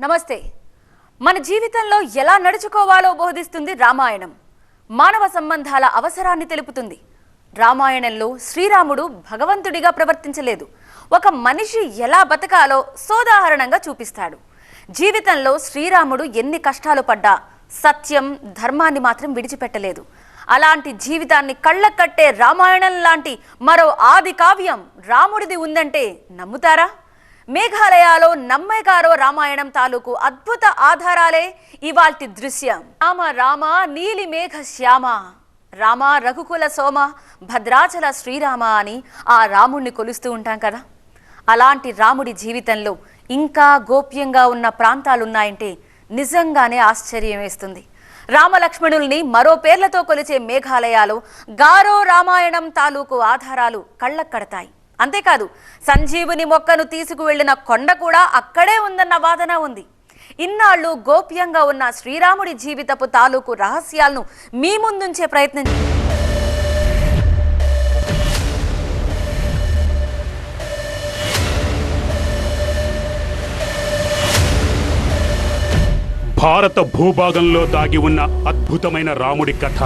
నమస్తే. మన జీవితంలో ఎలా నడుచుకోవాలో బోధిస్తుంది రామాయణం. మానవ సంబంధాల అవసరాన్ని తెలుపుతుంది. రామాయణంలో శ్రీరాముడు భగవంతుడిగా ప్రవర్తించలేదు. ఒక మనిషి ఎలా బతకాలో సోదాహరణంగా చూపిస్తాడు. జీవితంలో శ్రీరాముడు ఎన్ని కష్టాలు పడ్డా సత్యం ధర్మాన్ని మాత్రం విడిచిపెట్టలేదు. అలాంటి జీవితాన్ని కళ్ళకట్టే రామాయణం లాంటి మరో ఆది కావ్యం రాముడిది ఉందంటే నమ్ముతారా? మేఘాలయాలో నమ్మేగారో రామాయణం తాలూకు అద్భుత ఆధారాలే ఇవాల్టి దృశ్యం. రామ రామ నీలి మేఘ శ్యామ. రామ రఘుకుల సోమ భద్రాచల శ్రీరామ అని ఆ రాముణ్ణి కొలుస్తూ ఉంటాం కదా. అలాంటి రాముడి జీవితంలో ఇంకా గోప్యంగా ఉన్న ప్రాంతాలున్నాయంటే నిజంగానే ఆశ్చర్యం వేస్తుంది. రామలక్ష్మణుల్ని మరో పేర్లతో కొలిచే మేఘాలయాలో గారో రామాయణం తాలూకు ఆధారాలు కళ్ళక్కడతాయి. అంతేకాదు సంజీవుని మొక్కను తీసుకువెళ్ళిన కొండ కూడా అక్కడే ఉందన్న వాదన ఉంది. ఇన్నాళ్ళు గోప్యంగా ఉన్న శ్రీరాముడి జీవితపు తాలూకు రహస్యాలను మీ ముందుంచే ప్రయత్నం భారత భూభాగంలో దాగి ఉన్న అద్భుతమైన రాముడి కథ.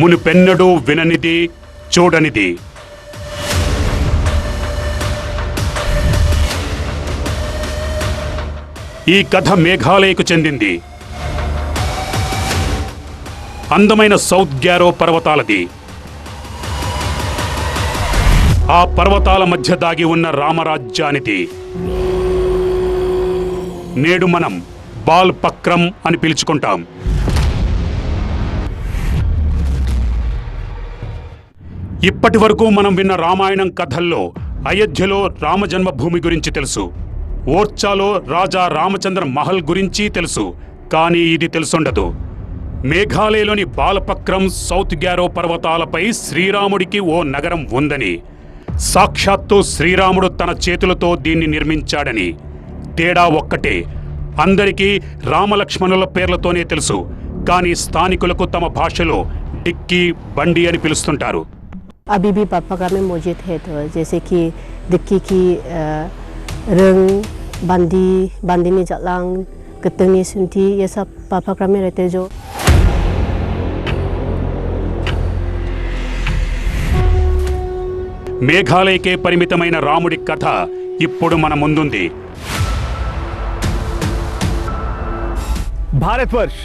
మునుపెన్నడూ విననిది చూడనిది. ఈ కథ మేఘాలయకు చెందింది. అందమైన సౌత్ గ్యారో పర్వతాలది. ఆ పర్వతాల మధ్య దాగి ఉన్న రామరాజ్యానిది. నేడు మనం బాల్ పక్రం అని పిలుచుకుంటాం. ఇప్పటి వరకు మనం విన్న రామాయణం కథల్లో అయోధ్యలో రామజన్మభూమి గురించి తెలుసు. ఓర్చాలో రాజా రామచంద్ర మహల్ గురించి తెలుసు కానీ ఇది తెలుసుండదు. మేఘాలయలోని బాలపక్రం సౌత్ గ్యారో పర్వతాలపై శ్రీరాముడికి ఓ నగరం ఉందని సాక్షాత్తు శ్రీరాముడు తన చేతులతో దీన్ని నిర్మించాడని. తేడా ఒక్కటే అందరికీ రామలక్ష్మణుల పేర్లతోనే తెలుసు కానీ స్థానికులకు తమ భాషలో డిక్కీ బండి అని పిలుస్తుంటారు. अभी भी पापा में मौजूद है तो जैसे कि दिक्की की अ, रंग बंदी बंदिनी जलांग गतंगी सुनती ये सब पापा में रहते हैं जो మేఘాలయకే పరిమితమైన రాముడి కథ ఇప్పుడు మన ముందుంది भारतवर्ष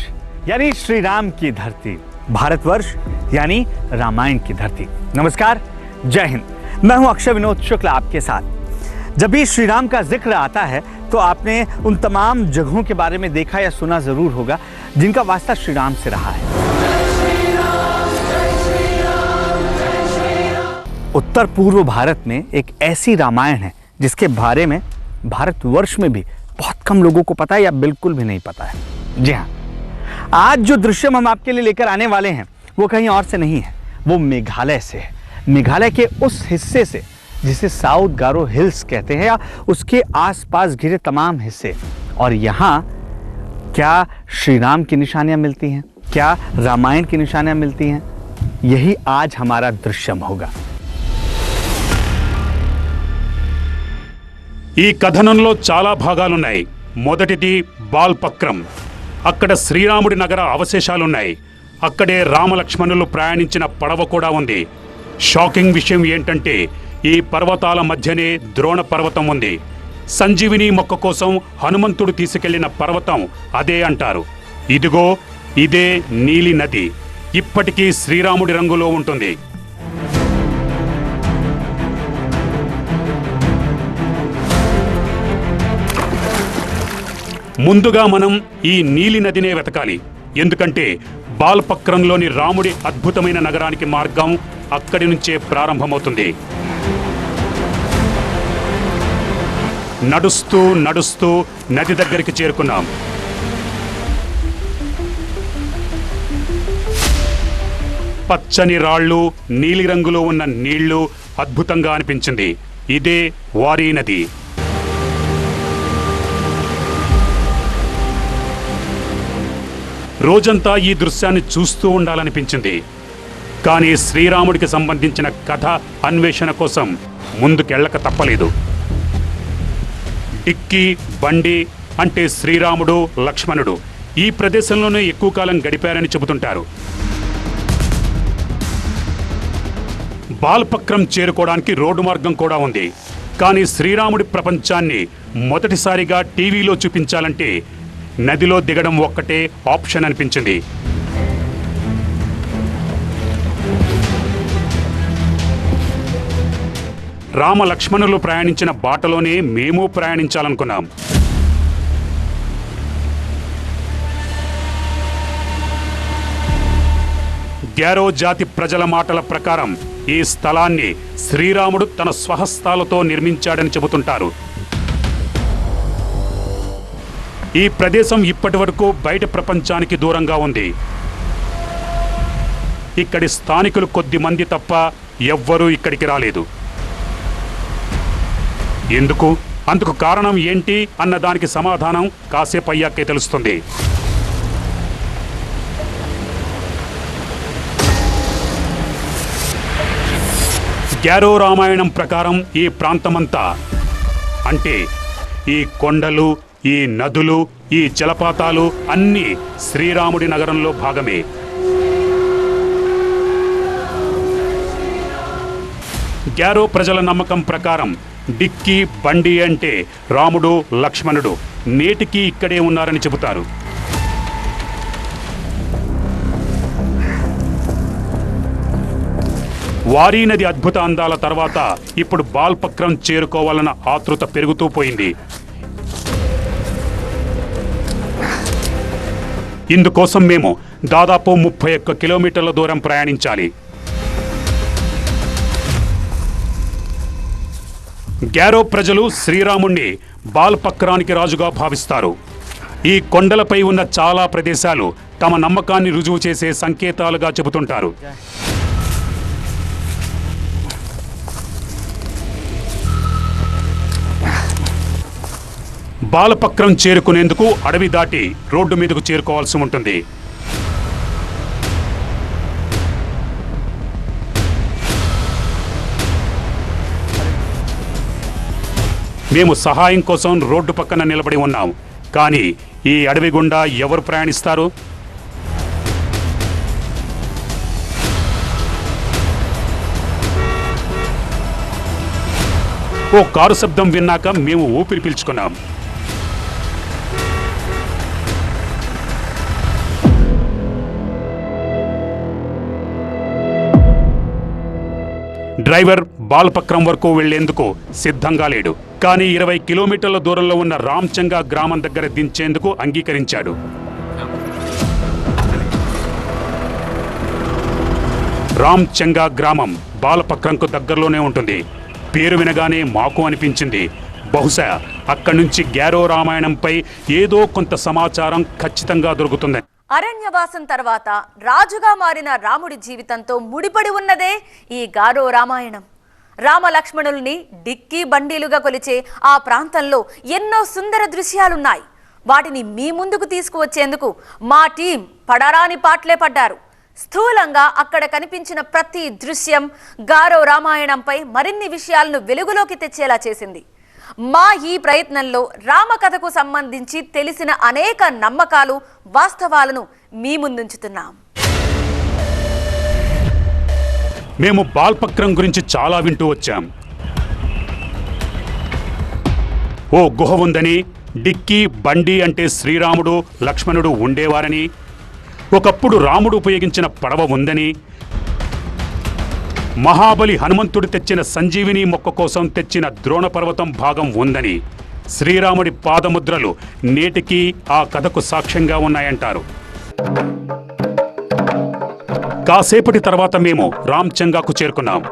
यानी श्री राम की धरती भारतवर्ष, यानी रामायण की धरती। नमस्कार, जय हिंद। मैं हूँ अक्षय विनोद शुक्ल आपके साथ। जब भी श्री राम का ज़िक्र आता है तो आपने उन तमाम जगहों के बारे में देखा या सुना ज़रूर होगा, जिनका वास्ता श्री राम से रहा है। उत्तर पूर्व भारत में एक ऐसी रामायण है, जिसके बारे में भारतवर्ष में भी बहुत कम लोगों को पता है या बिल्कुल भी नहीं पता है। जी हाँ आज जो दृश्य हम आपके लिए लेकर आने वाले हैं वो कहीं और से नहीं है वो मेघालय से है मेघालय के उस हिस्से से जिसे साउथ गारो हिल्स कहते हैं या उसके आसपास घिरे तमाम हिस्से और यहाँ क्या श्री राम की निशानियाँ मिलती हैं क्या रामायण की निशानियाँ मिलती हैं यही आज हमारा दृश्यम होगा ఈ కథనంలో చాలా భాగాలున్నాయి మొదటిది బాల్ పక్రం అక్కడ శ్రీరాముడి నగర అవశేషాలున్నాయి. అక్కడే రామలక్ష్మణులు ప్రయాణించిన పడవ కూడా ఉంది. షాకింగ్ విషయం ఏంటంటే ఈ పర్వతాల మధ్యనే ద్రోణ పర్వతం ఉంది. సంజీవిని మొక్క కోసం హనుమంతుడు తీసుకెళ్ళిన పర్వతం అదే అంటారు. ఇదిగో ఇదే నీలి నది. ఇప్పటికీ శ్రీరాముడి రంగులో ఉంటుంది. ముందుగా మనం ఈ నీలి నదినే వెతకాలి. ఎందుకంటే బాల్పక్రంలోని రాముడి అద్భుతమైన నగరానికి మార్గం అక్కడి నుంచే ప్రారంభమవుతుంది. నడుస్తూ నడుస్తూ నది దగ్గరికి చేరుకున్నాం. పచ్చని రాళ్ళు నీలిరంగులో ఉన్న నీళ్ళు అద్భుతంగా అనిపించింది. ఇదే వారీ నది. రోజంతా ఈ దృశ్యాన్ని చూస్తూ ఉండాలనిపించింది. కానీ శ్రీరాముడికి సంబంధించిన కథ అన్వేషణ కోసం ముందుకెళ్ళక తప్పలేదు. టిక్కీ బండి అంటే శ్రీరాముడు లక్ష్మణుడు ఈ ప్రదేశంలోనే ఎక్కువ కాలం గడిపారని చెబుతుంటారు. బాల్పక్రం చేరుకోవడానికి రోడ్డు మార్గం కూడా ఉంది. కానీ శ్రీరాముడి ప్రపంచాన్ని మొదటిసారిగా టీవీలో చూపించాలంటే నదిలో దిగడం ఒక్కటే ఆప్షన్ అనిపించింది. రామ లక్ష్మణులు ప్రయాణించిన బాటలోనే మేము ప్రయాణించాలనుకున్నాం. గ్యారో జాతి ప్రజల మాటల ప్రకారం ఈ స్థలాన్ని శ్రీరాముడు తన స్వహస్తాలతో నిర్మించాడని చెబుతుంటారు. ఈ ప్రదేశం ఇప్పటి వరకు బయట ప్రపంచానికి దూరంగా ఉంది. ఇక్కడి స్థానికులు కొద్ది మంది తప్ప ఎవ్వరూ ఇక్కడికి రాలేదు. ఎందుకు? అందుకు కారణం ఏంటి? అన్న దానికి సమాధానం కాసేపు అయ్యాకే తెలుస్తుంది. గ్యారో రామాయణం ప్రకారం ఈ ప్రాంతమంతా అంటే ఈ కొండలు ఈ నదులు ఈ జలపాతాలు అన్నీ శ్రీరాముడి నగరంలో భాగమే. గ్యారో ప్రజల నమ్మకం ప్రకారం డిక్కీ బండి అంటే రాముడు లక్ష్మణుడు నేటికి ఇక్కడే ఉన్నారని చెబుతారు. వారీ నది అద్భుత అందాల తర్వాత ఇప్పుడు బాల్పక్రం చేరుకోవాలన్న ఆతృత పెరుగుతూ పోయింది. ఇందుకోసం మేము దాదాపు ముప్పై ఒక్క కిలోమీటర్ల దూరం ప్రయాణించాలి. గ్యారో ప్రజలు శ్రీరాముణ్ణి బాల్పక్రానికి రాజుగా భావిస్తారు. ఈ కొండలపై ఉన్న చాలా ప్రదేశాలు తమ నమ్మకాన్ని రుజువు చేసే సంకేతాలుగా చెబుతుంటారు. బాలపక్రం చేరుకునేందుకు అడవి దాటి రోడ్డు మీదకు చేరుకోవాల్సి ఉంటుంది. మేము సహాయం కోసం రోడ్డు పక్కన నిలబడి ఉన్నాం. కానీ ఈ అడవి గుండా ఎవరు ప్రయాణిస్తారు? ఓ కారు శబ్దం విన్నాక మేము ఊపిరి పీల్చుకున్నాం. డ్రైవర్ బాల్పక్రం వరకు వెళ్ళేందుకు సిద్ధంగా లేడు. కానీ ఇరవై కిలోమీటర్ల దూరంలో ఉన్న రామ్చంగా గ్రామం దగ్గర దించేందుకు అంగీకరించాడు. రామ్చంగా గ్రామం బాలపక్రంకు దగ్గరలోనే ఉంటుంది. పేరు వినగానే మాకు అనిపించింది. బహుశా అక్కడి నుంచి గ్యారో రామాయణంపై ఏదో కొంత సమాచారం ఖచ్చితంగా దొరుకుతుందని. అరణ్యవాసం తర్వాత రాజుగా మారిన రాముడి జీవితంతో ముడిపడి ఉన్నదే ఈ గారో రామాయణం. రామలక్ష్మణుల్ని డిక్కీ బండీలుగా కొలిచే ఆ ప్రాంతంలో ఎన్నో సుందర దృశ్యాలున్నాయి. వాటిని మీ ముందుకు తీసుకువచ్చేందుకు మా టీం పడరాని పాటలే పడ్డారు. స్థూలంగా అక్కడ కనిపించిన ప్రతి దృశ్యం గారో రామాయణంపై మరిన్ని విషయాలను వెలుగులోకి తెచ్చేలా చేసింది. మా ఈ ప్రయత్నంలో రామకథకు సంబంధించి తెలిసిన అనేక నమ్మకాలు వాస్తవాలను మీ ముందుంచుతున్నాం. మేము బాల్పక్రం గురించి చాలా వింటూ వచ్చాం. ఓ గుహ ఉందని డిక్కీ బండి అంటే శ్రీరాముడు లక్ష్మణుడు ఉండేవారని ఒకప్పుడు రాముడు ఉపయోగించిన పడవ ఉందని మహాబలి హనుమంతుడు తెచ్చిన సంజీవిని మొక్క కోసం తెచ్చిన ద్రోణ పర్వతం భాగం ఉందని శ్రీరాముడి పాదముద్రలు నేటికీ ఆ కథకు సాక్ష్యంగా ఉన్నాయంటారు. కాసేపటి తర్వాత మేము రామ్చంగాకు చేరుకున్నాం.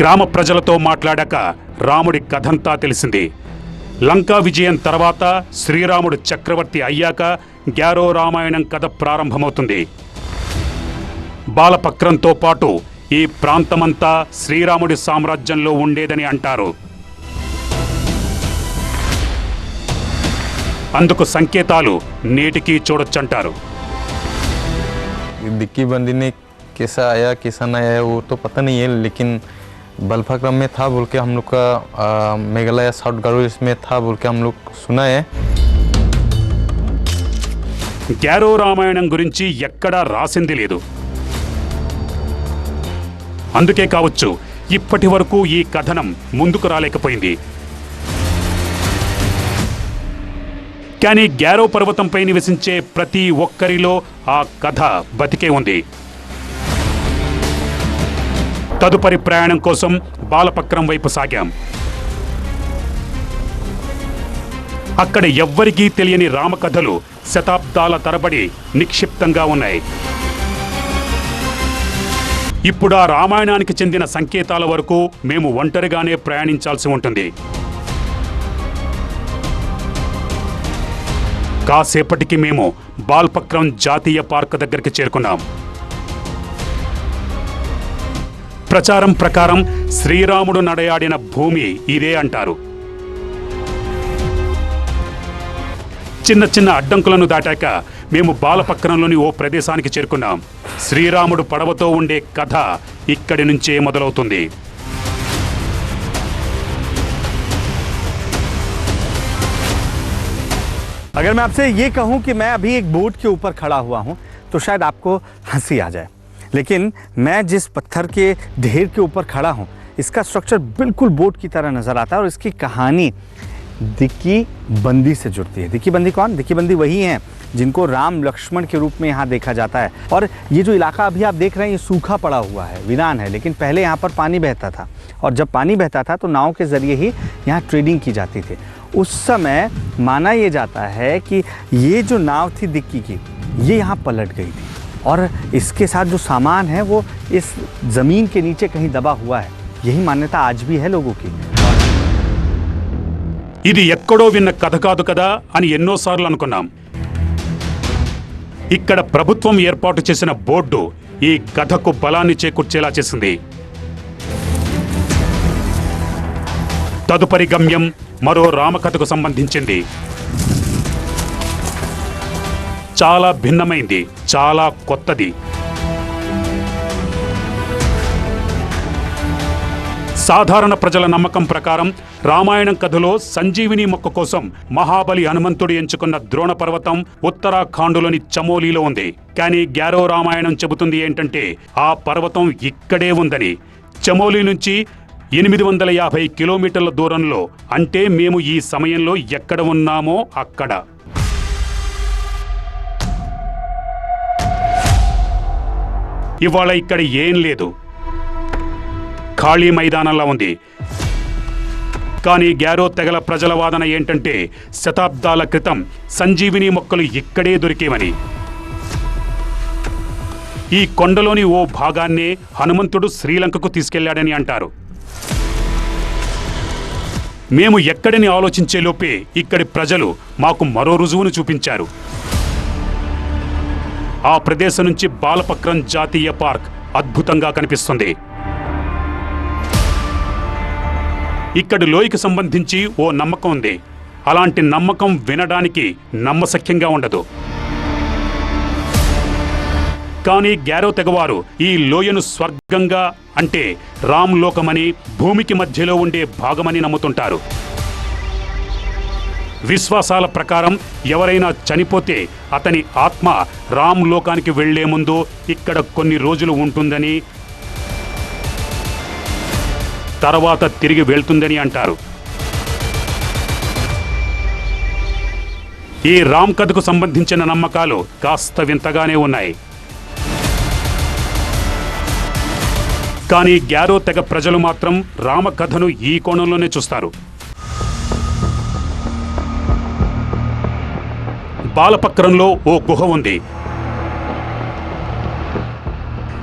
గ్రామ ప్రజలతో మాట్లాడాక రాముడి కథంతా తెలిసింది. లంకా విజయం తర్వాత శ్రీరాముడు చక్రవర్తి అయ్యాక గ్యారో రామాయణం కథ ప్రారంభమవుతుంది. బాలపక్రంతో పాటు ఈ ప్రాంతమంతా శ్రీరాముడి సామ్రాజ్యంలో ఉండేదని అంటారు. అందుకు సంకేతాలు నేటికి చూడొచ్చంటారు. దిక్కి బందిని కిసా ఆయా కిసన్ నయా ఊరితో తో పతని बल्फाक्रम में था बोल के हम लोग का आ, मेघालय साउथ गारो इसमें था बोल के हम लोग सुना है గ్యారో రామాయణం గురించి ఎక్కడా రాసింది లేదు అందుకే కావచ్చు ఇప్పటి వరకు ఈ కథనం ముందుకు రాలేకపోయింది కానీ గ్యారో పర్వతంపై నివసించే ప్రతి ఒక్కరిలో ఆ కథ బతికే ఉంది తదుపరి ప్రయాణం కోసం బాలపక్రం వైపు సాగాం. అక్కడ ఎవ్వరికీ తెలియని రామకథలు శతాబ్దాల తరబడి నిక్షిప్తంగా ఉన్నాయి. ఇప్పుడు ఆ రామాయణానికి చెందిన సంకేతాల వరకు మేము ఒంటరిగానే ప్రయాణించాల్సి ఉంటుంది. కాసేపటికి మేము బాల్పక్రం జాతీయ పార్క్ దగ్గరికి చేరుకున్నాం. ప్రచారం ప్రకారం శ్రీరాముడు నడయాడిన భూమి ఇదే అంటారు చిన్న చిన్న అడ్డంకులను దాటాక మేము బాలపక్కనంలోని ఓ ప్రదేశానికి చేరుకున్నాం శ్రీరాముడు పడవతో ఉండే కథ ఇక్కడి నుంచే మొదలవుతుంది अगर मैं आपसे ये कहूं कि मैं अभी एक बोट के ऊपर खड़ा हुआ हूं तो शायद आपको हंसी आ जाए लेकिन मैं जिस पत्थर के ढेर के ऊपर खड़ा हूँ, इसका स्ट्रक्चर बिल्कुल बोट की तरह नज़र आता है और इसकी कहानी दिक्की बंदी से जुड़ती है। दिक्की बंदी कौन? दिक्की बंदी वही हैं जिनको राम लक्ष्मण के रूप में यहाँ देखा जाता है। और ये जो इलाका अभी आप देख रहे हैं, ये सूखा पड़ा हुआ है, वीरान है, लेकिन पहले यहाँ पर पानी बहता था। और जब पानी बहता था तो नाव के ज़रिए ही यहाँ ट्रेडिंग की जाती थी। उस समय माना ये जाता है कि ये जो नाव थी दिक्की की, ये यहाँ पलट गई थी। और इसके साथ जो सामान है वो इस ज़मीन के नीचे कहीं दबा हुआ है यही मान्यता आज भी है लोगों की ఇది ఎక్కడో విన్న కథ కాదు కదా అని ఎన్నోసార్లు అనుకున్నాం ఇక్కడ ప్రభుత్వం ఏర్పాటు చేసిన బోర్డు ఈ కథకు బలాన్ని చేకూర్చేలా చేసింది తదుపరి గమ్యం మరో రామకథకు సంబంధించింది చాలా భిన్నమైంది చాలా కొత్తది. సాధారణ ప్రజల నమ్మకం ప్రకారం రామాయణం కథలో సంజీవిని మొక్క కోసం మహాబలి హనుమంతుడు ఎంచుకున్న ద్రోణ పర్వతం ఉత్తరాఖండ్లోని చమోలీలో ఉంది. కానీ గ్యారో రామాయణం చెబుతుంది ఏంటంటే ఆ పర్వతం ఇక్కడే ఉందని. చమోలీ నుంచి ఎనిమిది వందల యాభై కిలోమీటర్ల దూరంలో అంటే మేము ఈ సమయంలో ఎక్కడ ఉన్నామో అక్కడ. ఇవాళ ఇక్కడ ఏం లేదు. ఖాళీ మైదానంలా ఉంది. కానీ గ్యారో తెగల ప్రజల వాదన ఏంటంటే శతాబ్దాల క్రితం సంజీవిని మొక్కలు ఇక్కడే దొరికేవని. ఈ కొండలోని ఓ భాగాన్నే హనుమంతుడు శ్రీలంకకు తీసుకెళ్ళాడని అంటారు. మేము ఎక్కడని ఆలోచించే లోపే ఇక్కడి ప్రజలు మాకు మరో రుజువును చూపించారు. ఆ ప్రదేశం నుంచి బాలపక్రం జాతీయ పార్క్ అద్భుతంగా కనిపిస్తుంది. ఇక్కడి లోయకి సంబంధించి ఓ నమ్మకం ఉంది. అలాంటి నమ్మకం వినడానికి నమ్మశక్యంగా ఉండదు. కానీ గ్యారో తెగవారు ఈ లోయను స్వర్గంగా అంటే రామ్ లోకమని భూమికి మధ్యలో ఉండే భాగమని నమ్ముతుంటారు. విశ్వాసాల ప్రకారం ఎవరైనా చనిపోతే అతని ఆత్మ రామ్ లోకానికి వెళ్ళే ముందు ఇక్కడ కొన్ని రోజులు ఉంటుందని తర్వాత తిరిగి వెళ్తుందని అంటారు. ఈ రామ్ కథకు సంబంధించిన నమ్మకాలు కాస్త వింతగానే ఉన్నాయి. కానీ గ్యారో తెగ ప్రజలు మాత్రం రామకథను ఈ కోణంలోనే చూస్తారు. బాలపక్రంలో ఓ గుహ ఉంది.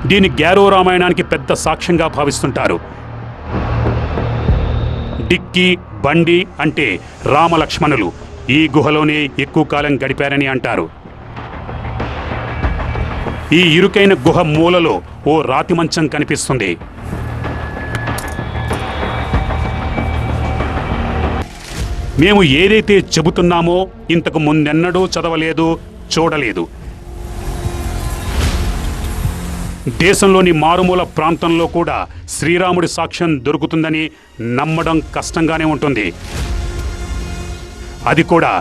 దీని గ్యారో రామాయణానికి పెద్ద సాక్ష్యంగా భావిస్తుంటారు. డిక్కీ బండి అంటే రామలక్ష్మణులు. ఈ గుహలోనే ఎక్కువ కాలం గడిపారని అంటారు. ఈ ఇరుకైన గుహ మూలలో ఓ రాతి మంచం కనిపిస్తుంది. మేము ఏదైతే చెబుతున్నామో ఇంతకు ముందెన్నడూ చదవలేదు చూడలేదు. దేశంలోని మారుమూల ప్రాంతంలో కూడా శ్రీరాముడి సాక్ష్యం దొరుకుతుందని నమ్మడం కష్టంగానే ఉంటుంది. అది కూడా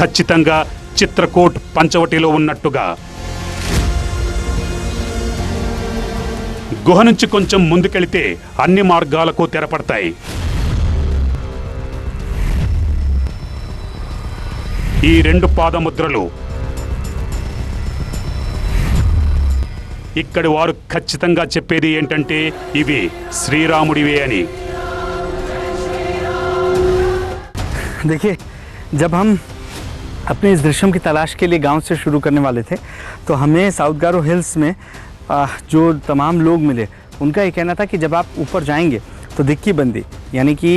ఖచ్చితంగా చిత్రకూట్ పంచవటిలో ఉన్నట్టుగా. గుహ నుంచి కొంచెం ముందుకెళితే అన్ని మార్గాలకు తెరపడతాయి. ఈ రెండు పాదముద్రలు ఇక్కడి వారు ఖచ్చితంగా చెప్పేది ఏంటంటే ఇవి శ్రీరాముడివే అని देखिए जब हम अपने इस दृश्यम की तलाश के लिए गांव से शुरू करने वाले थे तो हमें साउथ गारो हिल्स में आ, जो तमाम लोग मिले उनका ये कहना था कि जब आप ऊपर जाएंगे तो दिक्की बंदी यानी कि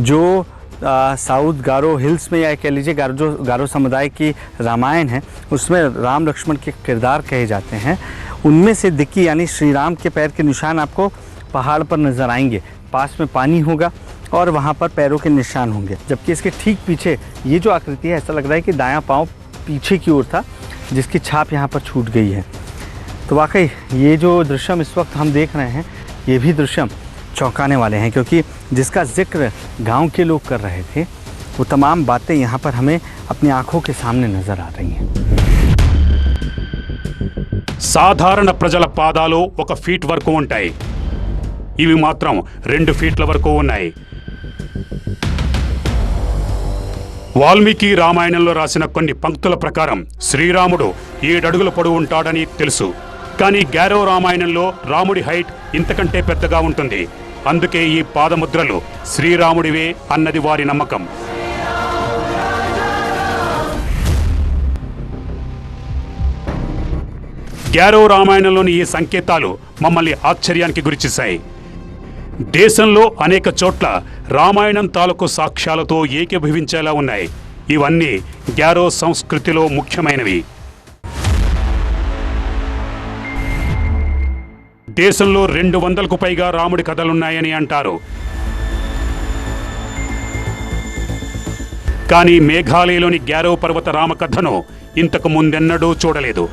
जो आ, साउथ गारो हिल्स में या कह लीजिए गारो जो गारो समुदाय की रामायण है, उसमें राम लक्ष्मण के किरदार कहे जाते हैं। उनमें से दिक्की यानी श्री राम के पैर के निशान आपको पहाड़ पर नज़र आएँगे। पास में पानी होगा और वहाँ पर पैरों के निशान होंगे। जबकि इसके ठीक पीछे ये जो आकृति है, ऐसा लग रहा है कि दायां पाँव पीछे की ओर था, जिसकी छाप यहाँ पर छूट गई है। तो वाकई ये जो दृश्यम इस वक्त हम देख रहे हैं, ये भी दृश्यम। चौंकाने वाले हैं क्योंकि जिसका जिक्र गांव के लोग कर रहे थे वो तमाम बातें यहाँ पर हमें अपनी आंखों के सामने नज़र आ रही हैं సాధారణ ప్రజల పాదాలు ఒక ఫీట్ వరకు ఉంటాయి ఇవి మాత్రం రెండు ఫీట్ల వరకు ఉన్నాయి వాల్మీకి రామాయణంలో రాసిన కొన్ని పంక్తుల ప్రకారం శ్రీరాముడు ఏడడుగుల పొడవు ఉంటాడని తెలుసు కానీ గ్యారో రామాయణంలో రాముడి హైట్ ఇంతకంటే పెద్దగా ఉంటుంది అందుకే ఈ పాదముద్రలు శ్రీరాముడివే అన్నది వారి నమ్మకం. గ్యారో రామాయణంలోని ఈ సంకేతాలు మమ్మల్ని ఆశ్చర్యానికి గురిచేశాయి. దేశంలో అనేక చోట్ల రామాయణం తాలూకు సాక్ష్యాలతో ఏకీభవించేలా ఉన్నాయి. ఇవన్నీ గ్యారో సంస్కృతిలో ముఖ్యమైనవి. దేశంలో రెండు వందలకు పైగా రాముడి కథలున్నాయని అంటారు. కానీ మేఘాలయలోని గ్యారో పర్వత రామకథను ఇంతకు ముందెన్నడూ చూడలేదు.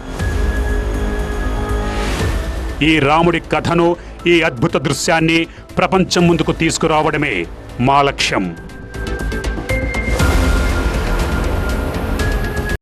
ఈ రాముడి కథను ఈ అద్భుత దృశ్యాన్ని ప్రపంచం ముందుకు తీసుకురావడమే మా లక్ష్యం.